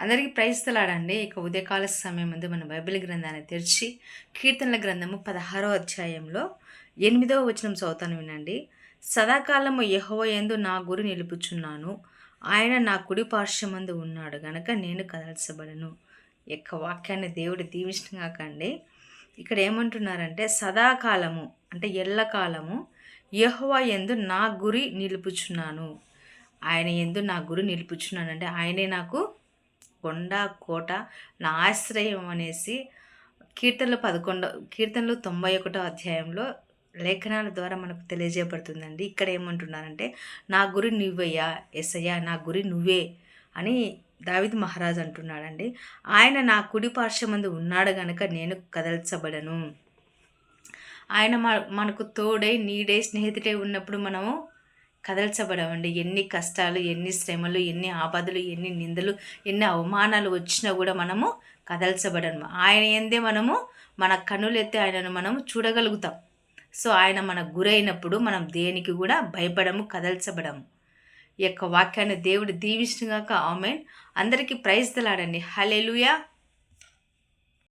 అందరికీ ప్రైస్తలాడండి ఇక ఉదయకాల సమయం ముందు మన బైబిల్ గ్రంథాన్ని తెరిచి కీర్తనల గ్రంథము పదహారో అధ్యాయంలో ఎనిమిదవ వచనం చదువుతాను వినండి. సదాకాలము యహోవ ఎందు నా గురి నిలుపుచున్నాను. ఆయన నా కుడి పార్శ్వమందు ఉన్నాడు. గనక నేను కదల్చబడను. యొక్క వాక్యాన్ని దేవుడు దీవించినగా కండి. ఇక్కడ ఏమంటున్నారంటే సదాకాలము అంటే ఎల్లకాలము యహోవా ఎందు నా గురి నిలుపుచున్నాను. ఆయన ఎందు నా గురి నిలుపుచున్నాను అంటే ఆయనే నాకు కొండ కోట నా ఆశ్రయం అనేసి కీర్తనలు పదకొండు కీర్తనలు తొంభై ఒకటో అధ్యాయంలో లేఖనాల ద్వారా మనకు తెలియజేయబడుతుందండి. ఇక్కడ ఏమంటున్నారంటే నా గురి నువ్వయ్యా ఎస్సయ్యా నా గురి నువ్వే అని దావిద్ మహారాజ్ అంటున్నాడండి. ఆయన నా కుడి పార్శ్వమందు ఉన్నాడు గనక నేను కదల్చబడను. ఆయన మనకు తోడై నీడే స్నేహితుడే ఉన్నప్పుడు మనము కదల్చబడవండి. ఎన్ని కష్టాలు ఎన్ని శ్రమలు ఎన్ని ఆపదలు ఎన్ని నిందలు ఎన్ని అవమానాలు వచ్చినా కూడా మనము కదల్చబడము. ఆయన ఏందే మనము మన కనులెత్తి ఆయనను మనము చూడగలుగుతాం. సో ఆయన మన గురైనప్పుడు మనం దేనికి కూడా భయపడము కదల్చబడము. ఈ యొక్క వాక్యాన్ని దేవుడు దీవించినగాక ఆమె అందరికీ ప్రైజ్ తెలాడండి హలెలుయా